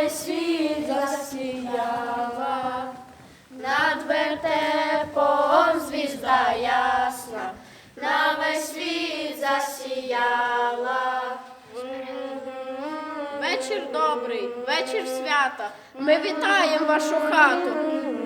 весь світ засіяла, над вертепом звізда ясна, на весь світ засіяла. Вечір добрий, вечір свята. Ми вітаємо вашу хату,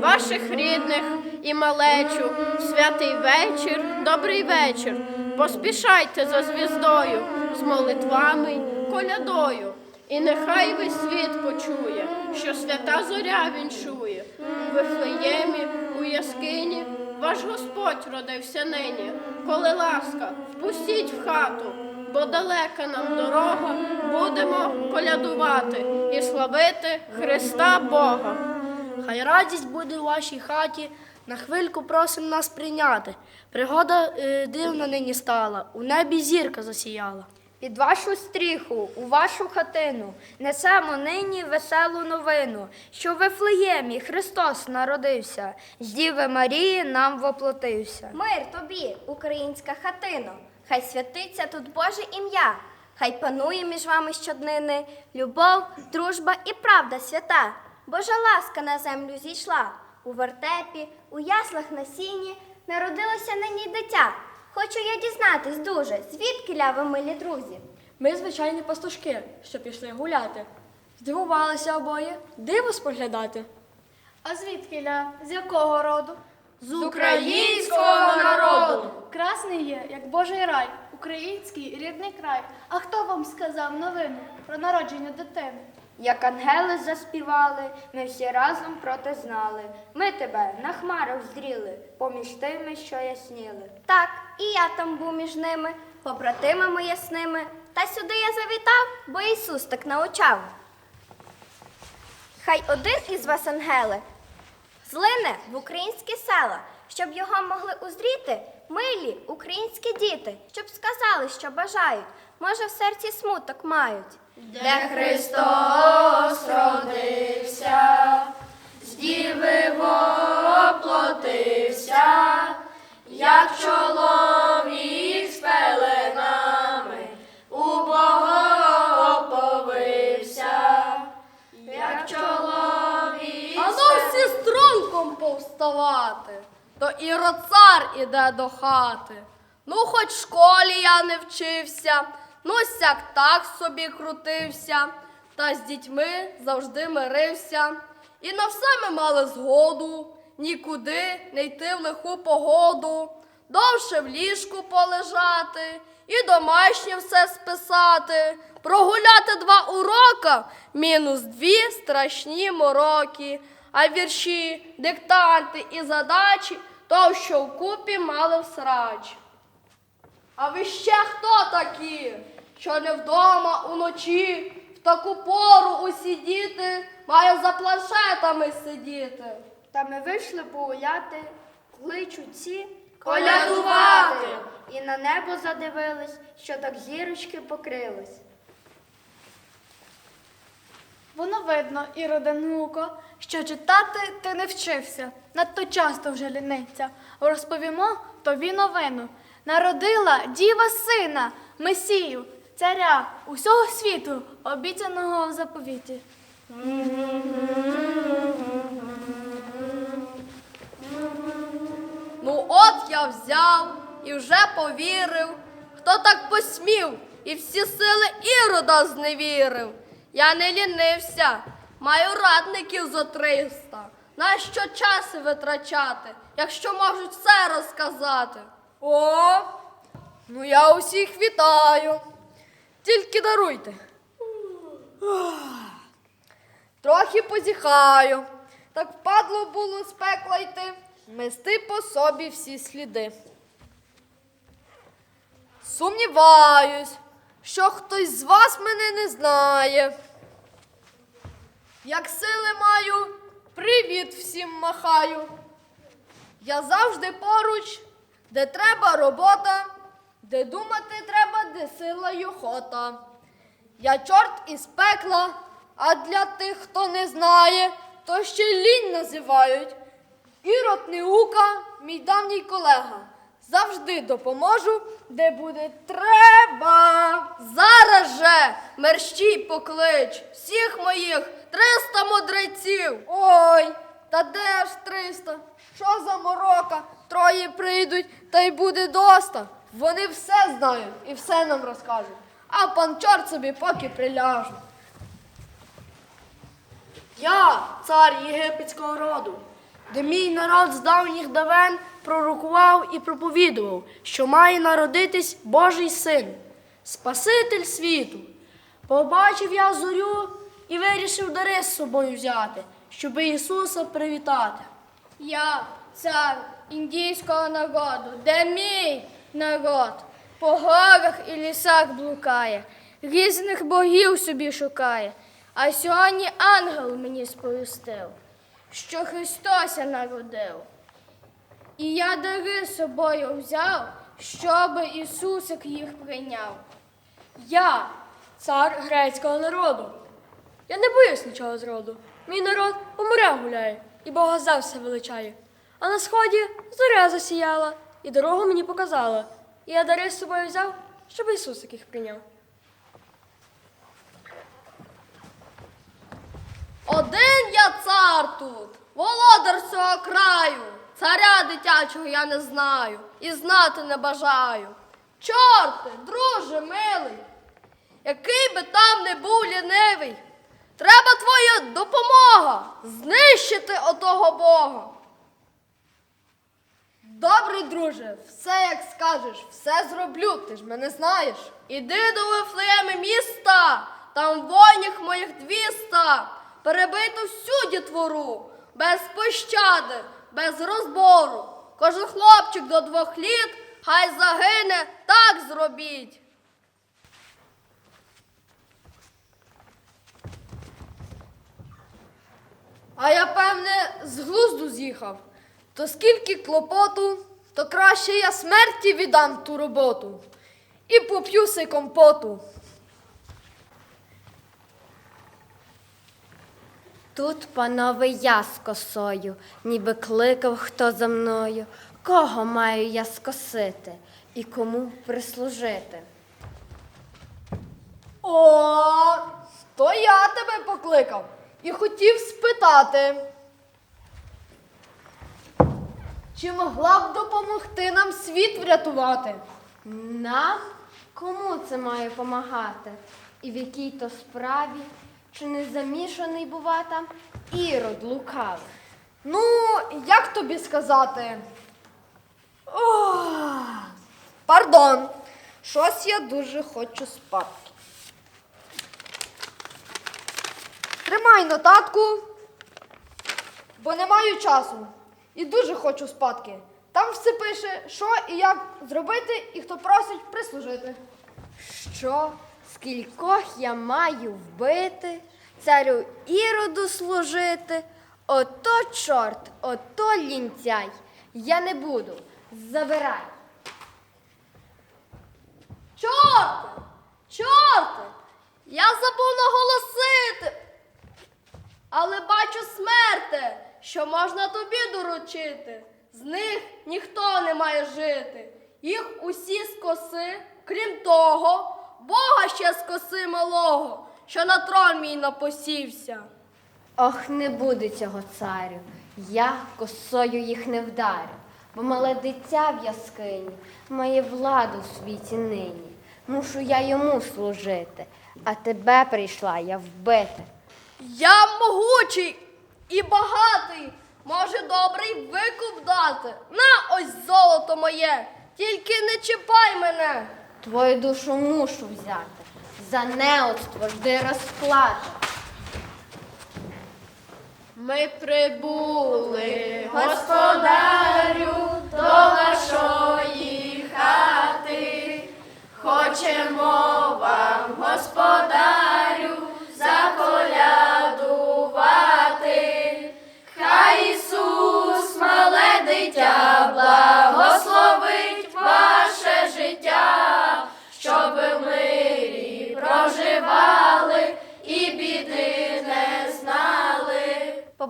ваших рідних і малечу. Святий вечір, добрий вечір. Поспішайте за звіздою з молитвами, колядою. І нехай весь світ почує, що свята зоря віншує. У Вифлеємі, у яскині, ваш Господь родився нині. Коли ласка, впустіть в хату, бо далека нам дорога, будемо колядувати і славити Христа Бога. Хай радість буде у вашій хаті, на хвильку просим нас прийняти. Пригода е, дивна нині стала, у небі зірка засіяла. Під вашу стріху, у вашу хатину, несемо нині веселу новину, що в Вифлеємі Христос народився, з Діви Марії нам воплотився. Мир тобі, українська хатино, хай святиться тут Боже ім'я, хай панує між вами щоднини любов, дружба і правда свята. Божа ласка на землю зійшла. У вертепі, у яслах на сіні народилося нині дитя. Хочу я дізнатись дуже, звідки ля ви милі друзі. Ми звичайні пастушки, що пішли гуляти. Здивувалися обоє, диво споглядати. А звідкиля? З якого роду? З українського народу. Красний є, як Божий рай, український рідний край. А хто вам сказав новину про народження дитини? Як ангели заспівали, ми всі разом проте знали. Ми тебе на хмарах зріли, поміж тими, що ясніли. Так, і я там був між ними, побратимами ясними. Та сюди я завітав, бо Ісус так научав. Хай один із вас, ангели, злине в українські села, щоб його могли узріти милі українські діти, щоб сказали, що бажають, може в серці смуток мають. Де Христос родився, з діви воплотився, як чоловік з пеленами, у Бога оповився, як чоловік. А ну всі струнком повставати, то Ірод цар іде до хати. Ну, хоч в школі я не вчився, ну сяк так собі крутився, та з дітьми завжди мирився. І на все ми мали згоду, нікуди не йти в лиху погоду, довше в ліжку полежати і домашнє все списати, прогуляти два урока, мінус дві страшні мороки, а вірші, диктанти і задачі то що вкупі мали в срач. А ви ще хто такі, що не вдома уночі, в таку пору усі діти має за планшетами сидіти? Та ми вийшли погуляти, кличуть ці Колядувати. І на небо задивились, що так зірочки покрились. Воно видно, Іроде нуко, що читати ти не вчився, надто часто вже ліниться. Розповімо тобі новину. Народила діва сина, Месію, царя усього світу, обіцяного в заповіті. Ну от я взяв і вже повірив, хто так посмів і всі сили ірода зневірив. Я не лінився, маю радників зо триста. Нащо часи витрачати, якщо можуть все розказати? О, ну я усіх вітаю. Тільки даруйте. Трохи позіхаю. Так впадло було з пекла йти, мести по собі всі сліди. Сумніваюсь, що хтось з вас мене не знає. Як сили маю, привіт всім махаю. Я завжди поруч, де треба робота, де думати треба, де сила й охота. Я чорт із пекла, а для тих, хто не знає, то ще лінь називають. Ірод Неука, мій давній колега. завжди допоможу, де буде треба. Зараз же мерщій поклич всіх моїх триста мудреців. Ой, та де ж триста? Що за морока? Троє прийдуть, та й буде доста. Вони все знають і все нам розкажуть. А пан чорт собі поки приляже. Я цар єгипетського роду, де мій народ з давніх давен пророкував і проповідував, що має народитись Божий син, Спаситель світу. Побачив я зорю і вирішив дари з собою взяти, щоби Ісуса привітати. Я цар індійського народу, де мій народ по горах і лісах блукає, різних богів собі шукає. А сьогодні ангел мені сповістив, що Христося народив. І я дари собою взяв, щоб Ісусик їх прийняв. Я цар грецького народу. Я не боюсь нічого зроду. Мій народ у морях гуляє і Бога Зевса величає. А на сході зоря засіяла і дорогу мені показала. І я дари з собою взяв, щоб Ісусик їх прийняв. Один я цар тут, володар цього краю, царя дитячого я не знаю і знати не бажаю. Чорти, друже милий, який би там не був лінивий, треба твоя допомога знищити отого Бога. Добрий друже, все як скажеш, все зроблю, ти ж мене знаєш. Іди до Вифлеєми міста, там воїнів моїх двіста, перебито всю дітвору, без пощади, без розбору. Кожен хлопчик до двох літ, хай загине, так зробіть. А я, певне, з глузду з'їхав. То скільки клопоту, то краще я смерті віддам ту роботу і поп'ю сей компоту. Тут, панове, я з косою, ніби кликав хто за мною. Кого маю я скосити і кому прислужити? О, то я тебе покликав і хотів спитати. Чи могла б допомогти нам світ врятувати? Нам? Кому це має помагати? І в якій то справі? Чи не замішаний, бува там ірод лукавий? Ну, як тобі сказати? Ох, пардон, щось я дуже хочу спати. Тримай нотатку, бо не маю часу. І дуже хочу спадки. Там все пише, що і як зробити, і хто просить прислужити. Що? Скількох я маю вбити, царю іроду служити? Ото чорт, ото лінцяй. Я не буду. Забирай. Чорти! Чорти! Я забув наголосити. Але бачу смерти, що можна тобі доручити. З них ніхто не має жити. Їх усі скоси, крім того, Бога ще скоси малого, що на трон мій напосівся. Ох, не буде цього царю. Я косою їх не вдарю, бо мале дитя в яскині має владу в світі нині. Мушу я йому служити, а тебе прийшла я вбити. Я могучий і багатий, може добрий викуп дати. На ось золото моє, тільки не чіпай мене. Твою душу мушу взяти. За неоцтво жди розплати. Ми прибули,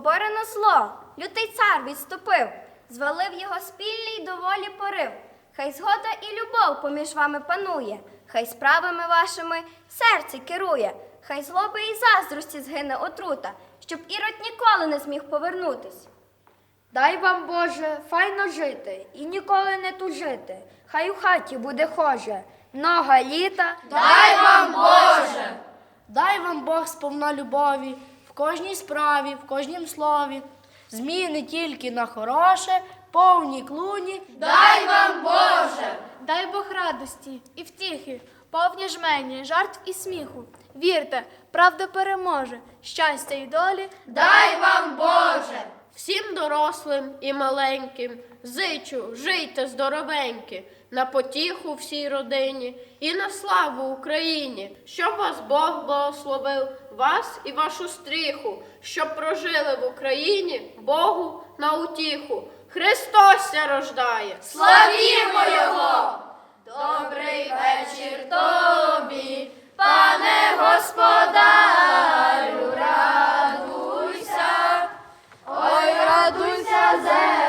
Поборено зло, лютий цар відступив, звалив його спільний доволі порив. Хай згода і любов поміж вами панує, хай справами вашими серце керує, хай злоби і заздрості згине отрута, щоб ірод ніколи не зміг повернутись. Дай вам, Боже, файно жити і ніколи не тужити. Хай у хаті буде хоже, много літа. Дай вам Боже! Дай вам Бог сповна любові кожній справі, в кожнім слові. Зміни тільки на хороше, повні клуні. Дай вам Боже! Дай Бог радості і втіхи, повні жмені, жартв і сміху. Вірте, правда переможе, щастя і долі. Дай вам Боже! Всім дорослим і маленьким Зичу, жийте здоровенькі, на потіху всій родині і на славу Україні, щоб вас Бог благословив, вас і вашу стріху, щоб прожили в Україні Богу на утіху. Христос рождає! Славімо Його! Добрий вечір тобі, пане господарю, радуйся, ой, радуйся землю.